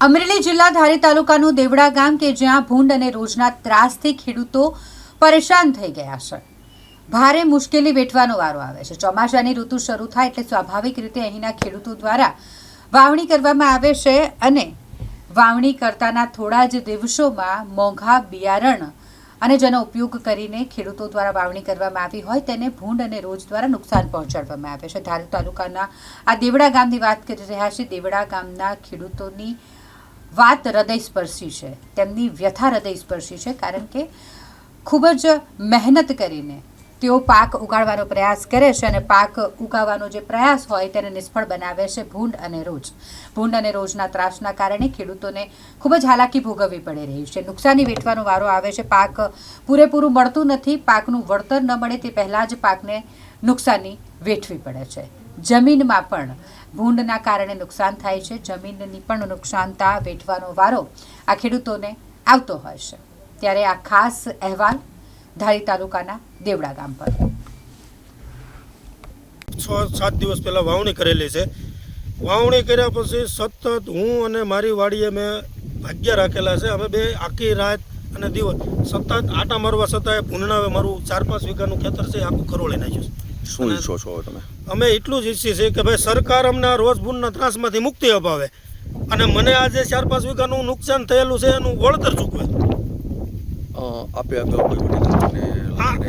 અમરેલી જિલ્લા ધારી તાલુકાનું દેવડા ગામ કે જ્યાં ભૂંડ અને રોજના ત્રાસથી ખેડૂતો પરેશાન થઈ ગયા છે. ભારે મુશ્કેલી વેઠવાનો વારો આવે છે. ચોમાસાની ઋતુ શરૂ થાય એટલે સ્વાભાવિક રીતે અહીંના ખેડૂતો દ્વારા વાવણી કરવામાં આવે છે અને વાવણી કરતાના થોડા જ દિવસોમાં મોંઘા બિયારણ અને જેનો ઉપયોગ કરીને ખેડૂતો દ્વારા વાવણી કરવામાં આવી હોય તેને ભૂંડ અને રોજ દ્વારા નુકસાન પહોંચાડવામાં આવે છે. ધારી તાલુકાના આ દેવડા ગામની વાત કરી રહ્યા છે દેવડા ગામના ખેડૂતોની વાત હૃદયસ્પર્શી છે. તેમની વ્યથા હૃદયસ્પર્શી છે કારણ કે ખૂબ જ મહેનત કરીને તેઓ પાક ઉગાડવાનો પ્રયાસ કરે છે અને પાક ઉગાવવાનો જે પ્રયાસ હોય તેને નિષ્ફળ બનાવે છે ભૂંડ અને રોજ. ભૂંડ અને રોજના ત્રાસના કારણે ખેડૂતોને ખૂબ જ હાલાકી ભોગવવી પડી રહી છે. નુકસાની વેઠવાનો વારો આવે છે. પાક પૂરેપૂરું મળતું નથી. પાકનું વળતર ન મળે તે પહેલાં જ પાકને નુકસાની વેઠવી પડે છે. જમીનમાં પણ ભૂંડના કારણે નુકસાન થાય છે, જમીનની પણ નુકસાનતા વેઠવાનો વારો આ ખેડૂતોને આવતો હોય છે. ત્યારે આ ખાસ અહેવાલ ધારી તાલુકાના દેવડા ગામ પર. છ, સાત દિવસ પહેલાં વાવણી કરેલી છે. વાવણી કર્યા પછી સતત હું અને મારી વાડીએ મેં ભાગ્ય રાખેલા છે. અમે બે આખી રાત અને દિવસ સતત આટા મારવા છતાંય ભૂંડણાવે મારું ચાર પાંચ વીઘાનું ખેતર છે આખું ખરોળી નાખ્યું છે. શું ઈચ્છો છો તમે? અમે એટલું જ ઈચ્છીએ છીએ કે ભાઈ સરકાર અમને આ રોજ ભૂંડના ત્રાસમાંથી મુક્તિ અપાવે. અને મને આજે ચાર પાંચ વીઘાનું નુકસાન થયેલું છે એનું વળતર ચૂકવે. આપે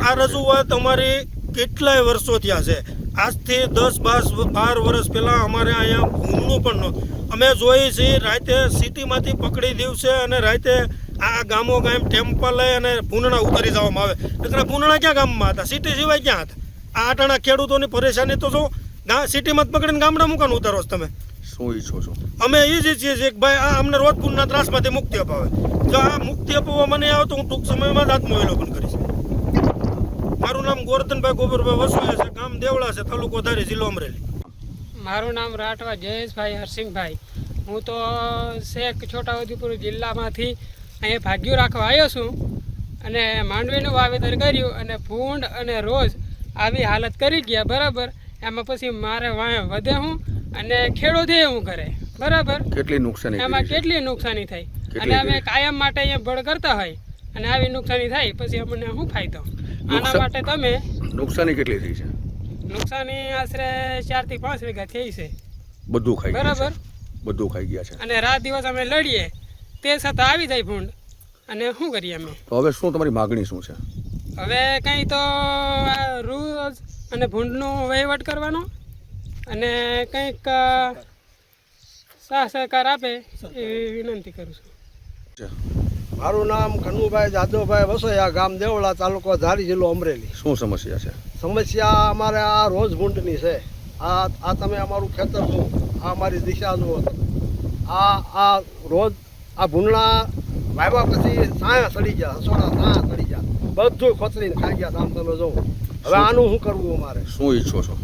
આ રજૂઆત અમારી કેટલાય વર્ષો થયા છે. આજથી દસ બાર બાર વર્ષ પહેલાં અમારે અહીંયા ભૂમનું પણ નહોતું. અમે જોઈએ છીએ રાતે સિટીમાંથી પકડી દિવસે અને રાતે આ ગામો ગામ ટેમ્પલ લઈ અને પૂનણા ઉતારી જવામાં આવે. એટલે પૂનણા ક્યાં ગામમાં હતા? સિટી સિવાય ક્યાં હતા? આ અટાણા ખેડૂતોની પરેશાની તો જો ગા સિટીમાં જ પકડીને ગામડા મુકાન ઉતારો છો તમે. શું ઈચ્છો છો? અમે એ જ ઈચ્છીએ છીએ કે ભાઈ આ અમને રોજ પૂરના ત્રાસમાંથી મુક્તિ અપાવે. જો આ મુક્તિ અપાવવા મને આવે તો હું ટૂંક સમયમાં જ આત્મવિલોપન કરીશ. મારું નામ ગોરધનભાઈ ગોબરભાઈ વસુએ છે ગામ દેવળા છે તાલુકો ધારી જિલ્લો અમરેલી. મારું નામ રાઠવા જયેશભાઈ હરસિંહભાઈ. હું તો શેખ છોટાઉદેપુર જિલ્લામાંથી અહીંયા ભાગ્યું રાખવા આવ્યો છું અને માંડવીનું વાવેતર કર્યું અને ભૂંડ અને રોજ આવી હાલત કરી ગયા બરાબર? એમાં પછી મારે વાંહે વધે હું અને ખેડૂતે હું કરે બરાબર? કેટલી નુકસાની એમાં કેટલી નુકસાની થઈ? અને અમે કાયમ માટે અહીંયા ભળ કરતા હોય અને આવી નુકસાની થાય પછી અમને શું ફાયદો? આના માટે તમે નુકસાની કેટલી થઈ છે? નુકસાની આશરે ચારથી પાંચ વીઘા થઈ છે. બધું ખાઈ બરાબર? બધું ખાઈ ગયા છે? અને રાત દિવસ અમે લડીએ તે છતાં આવી જાય ભૂંડ. અને શું કરીએ અમે? તો હવે શું તમારી માગણી શું છે? હવે કંઈ તો આ રોજ અને ભૂંડનો વહીવટ કરવાનો અને કંઈક સાહ સહકાર આપે એવી વિનંતી કરું છું. મારું નામ કનુભાઈ જાદવભાઈ વસોયા ગામ દેવળા તાલુકો ધારી જિલ્લો અમરેલી. શું સમસ્યા છે? સમસ્યા અમારે આ રોજ ભૂંડની છે. આ આ તમે અમારું ખેતર જુઓ. આ અમારી દિશા જુઓ. આ આ રોજ આ ભૂંડણા વાવ્યા પછી સાયા સડી ગયા હસોડા સાયા સડી ગયા. બધું ખોતરીને ખાઈ ગયા આમ તમે જુઓ હવે આનું શું કરવું અમારે? શું ઈચ્છો છો?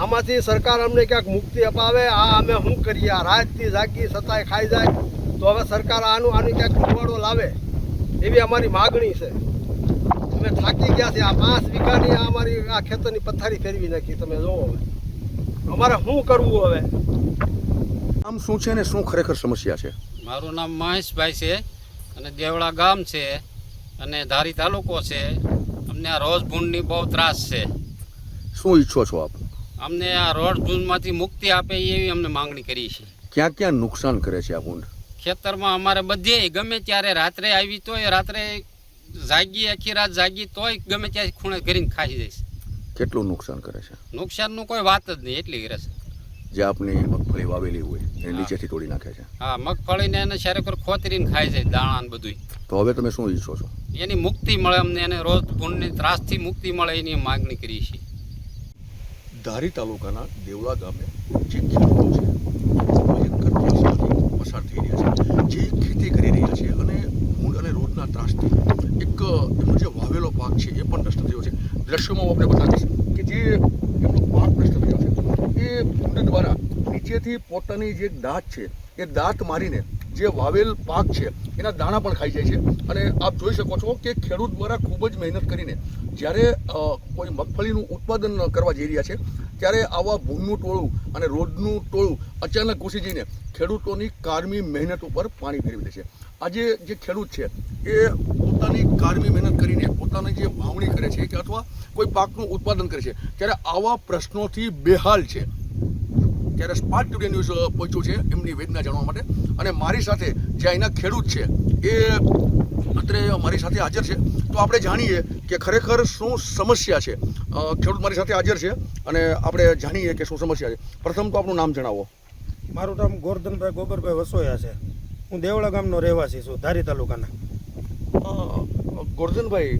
આમાંથી સરકાર અમને ક્યાંક મુક્તિ અપાવે આ અમે શું કરીએ? આ રાતથી જાગી સતાય ખાઈ જાય. તો હવે સરકાર આનું આનું ક્યાંક નિવાડો લાવે એવી અમારી માગણી છે. અમે થાકી ગયા છે આ પાંચ વીઘાની આ અમારી આ ખેતરની પથારી ફેરવી નાખી. તમે જોવો હવે. અમારે શું કરવું હવે? આમ શું છે ને શું ખરેખર સમસ્યા છે? મારું નામ મહેશભાઈ છે અને દેવળા ગામ છે. અને ધારી તાલુકો છે અમને આ રોજ ભૂંડની બહુ ત્રાસ છે. શું ઈચ્છો છો આપ? અમને આ રોજ ભૂંડમાંથી મુક્તિ આપે એવી અમને માંગણી કરી છે. ક્યાં ક્યાં નુકસાન કરે છે આ ભૂંડ? ખેતરમાં અમારે બધે ગમે ત્યારે રાત્રે આવી તોય રાત્રે જાગી આખી રાત જાગી તોય ગમે ત્યાં ખૂણે કરીને ખાઈ જઈશ કેટલું નુકસાન કરે છે? નુકસાનનું કોઈ વાત જ નહીં એટલી રસ જે આપની મગફળી વાવેલી હોય એને નીચેથી તોડી નાખે છે. હા મગફળીને એને શેરેકર ખોતરીને ખાય છે દાણા ને બધું તો હવે તમે શું ઈચ્છો છો? એની મુક્તિ મળે અમને એને રોજ ગુણની ત્રાસથી મુક્તિ મળે એની માગણી કરી છે ધારી તાલુકાના દેવળા ગામે જે ખેડૂતો છે પસાર થઈ રહ્યા છે. જે ખેતી કરી રહ્યા છે અને ઊંડ અને રોજના ત્રાસથી એક એમનો જે વાવેલો પાક છે એ પણ નષ્ટ થયો છે. દ્રશ્યોમાં હું આપણે બતાવીશ કે જે એમનો પાક નષ્ટ થયો છે એ ભૂંડ દ્વારા નીચેથી પોતાની જે દાંત છે, એ દાંત મારીને જે વાવેલ પાક છે, એના દાણા પણ ખાઈ જાય છે. અને આપ જોઈ શકો છો કે ખેડૂત દ્વારા ખૂબ જ મહેનત કરીને જ્યારે કોઈ મગફળીનું ઉત્પાદન કરવા જઈ રહ્યા છે, ત્યારે આવા ભૂમનું ટોળું અને રોડનું ટોળું અચાનક ઘૂસી જઈને ખેડૂતોની કારમી મહેનત ઉપર પાણી ફેરવી દે છે. આજે જે ખેડૂત છે, એ પોતાની કારમી મહેનત કરીને પોતાની જે વાવણી કરે છે કે અથવા કોઈ પાકનું ઉત્પાદન કરે છે, ત્યારે આવા પ્રશ્નોથી બેહાલ છે. ત્યારે સ્માર્ટ ટુડે ન્યૂઝ પહોંચ્યું છે એમની વેદના જાણવા માટે. અને મારી સાથે જે અહીંના ખેડૂત છે એ અત્રે મારી સાથે હાજર છે. તો આપણે જાણીએ કે ખરેખર શું સમસ્યા છે. ખેડૂત મારી સાથે હાજર છે અને આપણે જાણીએ કે શું સમસ્યા છે. પ્રથમ તો આપણું નામ જણાવો. મારું નામ ગોરધનભાઈ ગોબરભાઈ વસોયા છે. હું દેવળા ગામનો રહેવાસી છું ધારી તાલુકાના. ગોરધનભાઈ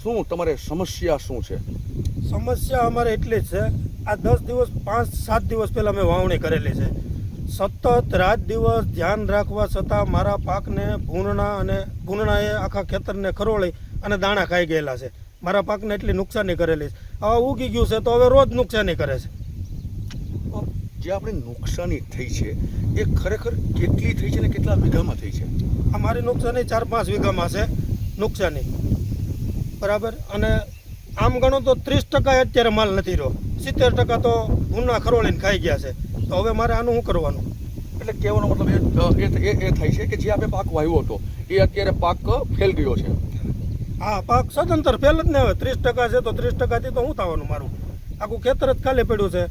શું તમારે સમસ્યા શું છે? સમસ્યા અમારે એટલી જ છે આ દસ દિવસ પાંચ સાત દિવસ પહેલાં મેં વાવણી કરેલી છે. સતત રાત દિવસ ધ્યાન રાખવા છતાં મારા પાકને ભૂંડણા અને ભૂંડણાએ આખા ખેતરને ખરોળી અને દાણા ખાઈ ગયેલા છે. મારા પાકને એટલી નુકસાની કરેલી છે. હવે ઉગી ગયું છે તો હવે રોજ નુકસાની કરે છે. જે આપણે નુકસાની થઈ છે એ ખરેખર કેટલી થઈ છે ને કેટલા વીઘામાં થઈ છે? આ મારી નુકસાની ચાર પાંચ વીઘામાં છે. નુકસાની. બરાબર? અને આમ ગણો તો ત્રીસ ટકા અત્યારે માલ નથી રહ્યો. સિત્તેર ટકા તો ભૂના ખરોળીને ખાઈ ગયા છે. તો હવે મારે આનું શું કરવાનું? એટલે કહેવાનો મતલબ એ એ થાય છે કે જે આપણે પાક વાવ્યો હતો એ અત્યારે પાક ફેલ ગયો છે. હા પાક સદંતર ફેલ જ ને હવે. ત્રીસ ટકા છે તો ત્રીસ ટકાથી તો શું થવાનું મારું? આખું ખેતર જ ખાલી પડ્યું છે.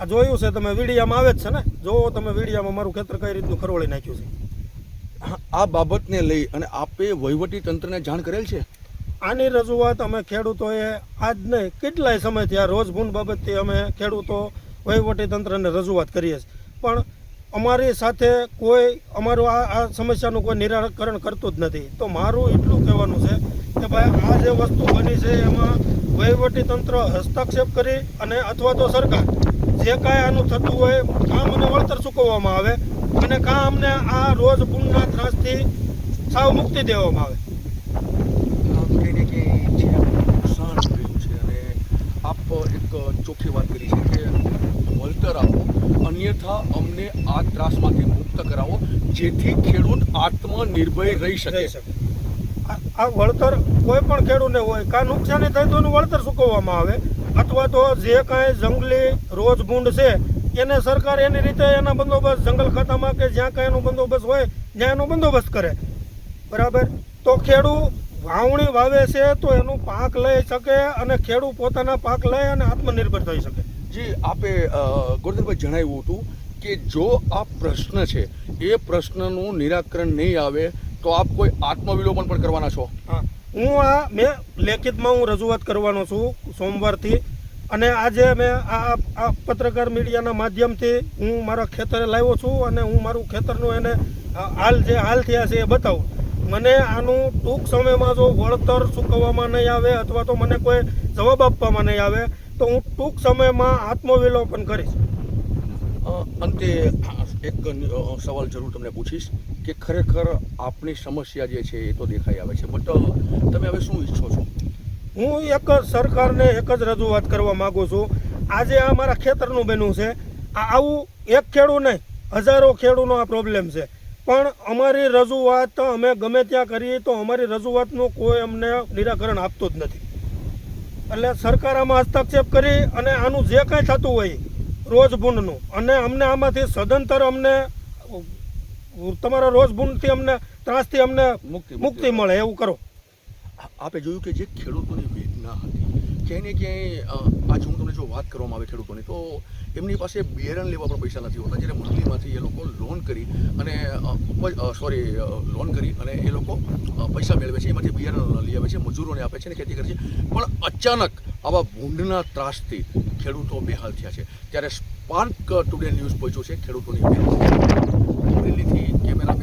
આ જોયું છે તમે વીડિયામાં આવે જ છે ને? જોવો તમે વીડિયામાં મારું ખેતર કઈ રીતનું ખરોળી નાખ્યું છે. આ બાબતને લઈ અને આપે વહીવટી તંત્રને જાણ કરેલ છે? આની રજૂઆત અમે ખેડૂતોએ આજ નહીં કેટલાય સમયથી આ રોજ ભૂન બાબતથી અમે ખેડૂતો વહીવટી તંત્રને રજૂઆત કરીએ છીએ. પણ અમારી સાથે કોઈ, અમારું આ આ સમસ્યાનું કોઈ નિરાકરણ કરતું જ નથી. તો મારું એટલું કહેવાનું છે કે ભાઈ, આ જે વસ્તુ બની છે એમાં વહીવટી તંત્ર હસ્તક્ષેપ કરી અને અથવા તો સરકાર જે કાંઈ આનું થતું હોય કાં મને વળતર ચૂકવવામાં આવે અને કાં અમને આ રોજ ભૂનના ત્રાસથી સાવ મુક્તિ દેવામાં આવે. કંઈ કે જે નુકસાન થયું છે અને આપ એક ચોખ્ખી વાત કરી છે કે વળતર આપો, અન્યથા અમને આ ત્રાસમાંથી મુક્ત કરાવો, જેથી ખેડૂત આત્મનિર્ભય રહી શકે. આ વળતર કોઈ પણ ખેડૂતને હોય, કાં નુકસાની થાય તો એનું વળતર ચૂકવવામાં આવે, અથવા તો જે કાંઈ જંગલી રોજ ભૂંડ છે, એને સરકાર એની રીતે એના બંદોબસ્ત, જંગલ ખાતામાં કે જ્યાં કાંઈ એનો બંદોબસ્ત હોય, ત્યાં એનો બંદોબસ્ત કરે. બરાબર? તો ખેડૂત વાવણી વાવે છે તો એનું પાક લઈ શકે અને ખેડૂત પોતાના પાક લઈ અને આત્મનિર્ભર થઈ શકે. જી આપે ગોરધનભાઈ જણાવ્યું હતું કે જો આ પ્રશ્ન છે એ પ્રશ્નનું નિરાકરણ નહીં આવે તો આપ કોઈ આત્મવિલોપન પણ કરવાના છો? હા. હું આ મેં લેખિતમાં હું રજૂઆત કરવાનો છું સોમવારથી અને આજે મેં આ આ પત્રકાર મીડિયાના માધ્યમથી હું મારા ખેતરે લાવ્યો છું અને હું મારું ખેતરનું એને હાલ જે હાલ થયા છે એ બતાવું. મને આનું ટૂંક સમયમાં જો વળતર ચૂકવવામાં નહીં આવે અથવા તો મને કોઈ જવાબ આપવામાં નહીં આવે તો હું ટૂંક સમયમાં આત્મવિલોપન કરીશ. અંતે એક સવાલ જરૂર તમને પૂછીશ કે ખરેખર આપની સમસ્યા જે છે એ તો દેખાઈ આવે છે બટ તમે હવે શું ઈચ્છો છો? હું એક સરકારને એક જ રજૂઆત કરવા માગું છું. આજે આ મારા ખેતરનું બન્યું છે. આ આવું એક ખેડૂ નહીં હજારો ખેડૂનો આ પ્રોબ્લેમ છે. પણ અમારી રજૂઆત અમે ગમે ત્યાં કરીએ તો અમારી રજૂઆતનું કોઈ અમને નિરાકરણ આપતું જ નથી. એટલે સરકાર આમાં હસ્તક્ષેપ કરી અને આનું જે કાંઈ થતું હોય રોજ ભૂંડનું. અને અમને આમાંથી સદંતર અમને તમારા રોજ ભૂંડથી અમને ત્રાસથી અમને મુક્તિ મુક્તિ મળે એવું કરો. આપે જોયું કે જે ખેડૂતોની વેદના હતી ક્યાંય ને ક્યાંય આજે હું તમને જો વાત કરવામાં આવે ખેડૂતોની, તો એમની પાસે બિયારણ લેવા પણ પૈસા નથી હોતા. જ્યારે મંડળીમાંથી એ લોકો લોન કરી અને સોરી લોન કરી અને એ લોકો પૈસા મેળવે છે. એમાંથી બિયારણ લઈ આવે છે, મજૂરોને આપે છે અને ખેતી કરે છે. પણ અચાનક આવા ભૂંડના ત્રાસથી ખેડૂતો બેહાલ થયા છે. ત્યારે સ્પાર્ક ટુડે ન્યૂઝ પહોંચ્યો છે ખેડૂતોની વેદના